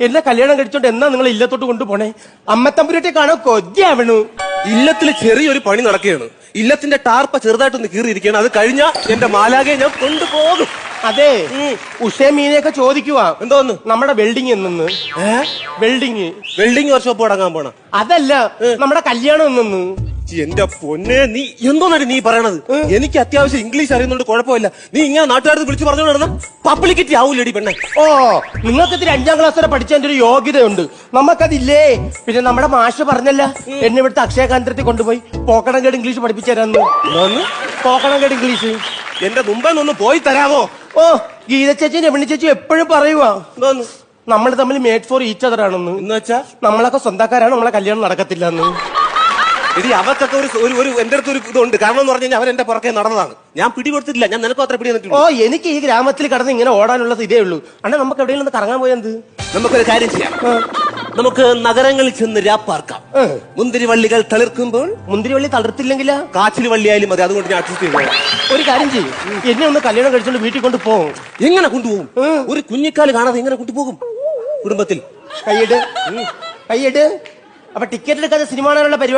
എന്നെ കല്യാണം കഴിച്ചോണ്ട് എന്നാ നിങ്ങൾ ഇല്ലത്തോട്ട് കൊണ്ടുപോണേ? അമ്മത്തമ്പുരട്ടെ കാണാൻ കൊതിയാവണു ഇല്ലത്തിൽ ചെറിയൊരു പണി നടക്കുകയാണ്. ഇല്ലത്തിന്റെ ടാർപ്പ ചെറുതായിട്ടൊന്ന് കീറിയിരിക്കുകയാണ്. അത് കഴിഞ്ഞ എന്റെ മാലാകെ ഞാൻ കൊണ്ടുപോകും. അതെ. ഉഷേ മീനെയൊക്കെ ചോദിക്കുക എന്തോന്ന് നമ്മുടെ വെൽഡിങ് എന്നു വെൽഡിങ്. വെൽഡിങ് വർക്ക്ഷോപ്പ് തുടങ്ങാൻ പോണ. അതല്ല. നമ്മുടെ കല്യാണം എന്നു എന്റെ പൊന്നെ നീ എന്തോന്നാണ് നീ പറയണത്? എനിക്ക് അത്യാവശ്യം ഇംഗ്ലീഷ് അറിയുന്നോണ്ട് കുഴപ്പമില്ല. നീ ഇങ്ങനെ നാട്ടുകാർക്ക് വിളിച്ചു പറഞ്ഞു നടന്ന പബ്ലിക്കിറ്റി ആവൂലടി പെണ്ണെ. ഓ നിങ്ങൾക്ക് ഇത്തിരി അഞ്ചാം ക്ലാസ് വരെ പഠിച്ചതിന്റെ ഒരു യോഗ്യതയുണ്ട്. നമുക്കതില്ലേ പിന്നെ നമ്മുടെ മാഷ് പറഞ്ഞല്ല എന്നെ ഇവിടുത്തെ അക്ഷയ കേന്ദ്രത്തിൽ കൊണ്ടുപോയി പോക്കണങ്കേട് ഇംഗ്ലീഷ് പഠിപ്പിച്ചു തരാന്ന്. പോക്കണം കേട് ഇംഗ്ലീഷ്. എന്റെ മുമ്പേ ഒന്ന് പോയി തരാമോ ഓ ഗീത ചേച്ചി രമണി ചേച്ചി എപ്പോഴും പറയുവാ. നമ്മൾ തമ്മിൽ മേഡ് ഫോർ ഈച്ച് അതർ ആണെന്ന്. എന്ന് വെച്ചാ നമ്മളൊക്കെ സ്വന്തക്കാരാണ് നമ്മളെ കല്യാണം നടക്കത്തില്ല എന്ന് എടി അവർക്കൊക്കെ ഒരു ഒരു ഒരു എന്റെ അടുത്ത് ഒരു ഇതുണ്ട്. കാരണം എന്ന് പറഞ്ഞു കഴിഞ്ഞാൽ അവൻ എന്റെ പുറകെ നടന്നതാണ്. ഞാൻ പിടി കൊടുത്തിട്ടില്ല ഞാൻ നിനക്ക് അത്ര പിടി ഓ എനിക്ക് ഈ ഗ്രാമത്തിൽ കടന്ന് ഇങ്ങനെ ഓടാനുള്ളത് ഇതേ ഉള്ളൂ. അണ്ണാ നമുക്ക് എവിടെയെങ്കിലും കറങ്ങാൻ പോയത് നമുക്കൊരു കാര്യം ചെയ്യാം. നമുക്ക് നഗരങ്ങളിൽ ചെന്ന് രാപ്പാർക്കാം മുന്തിരിവള്ളികൾ തളിർക്കുമ്പോൾ മുന്തിരിവള്ളി തളിർത്തില്ലെങ്കിൽ കാച്ചിൽ വള്ളിയായാലും മതി. അതുകൊണ്ട് ഞാൻ അഡ്ജസ്റ്റ് ചെയ്തു ഒരു കാര്യം ചെയ്യും. എന്നെ ഒന്ന് കല്യാണം കഴിച്ചോണ്ട് വീട്ടിൽ കൊണ്ട് പോകും എങ്ങനെ കൊണ്ടുപോകും? ഒരു കുഞ്ഞിക്കാൽ കാണാതെ എങ്ങനെ കൊണ്ടുപോകും? കുടുംബത്തിൽ. കൈയിട് കൈയിട് അപ്പൊ ടിക്കറ്റ് എടുക്കാതെ സിനിമ കാണാനുള്ള പരിപാടി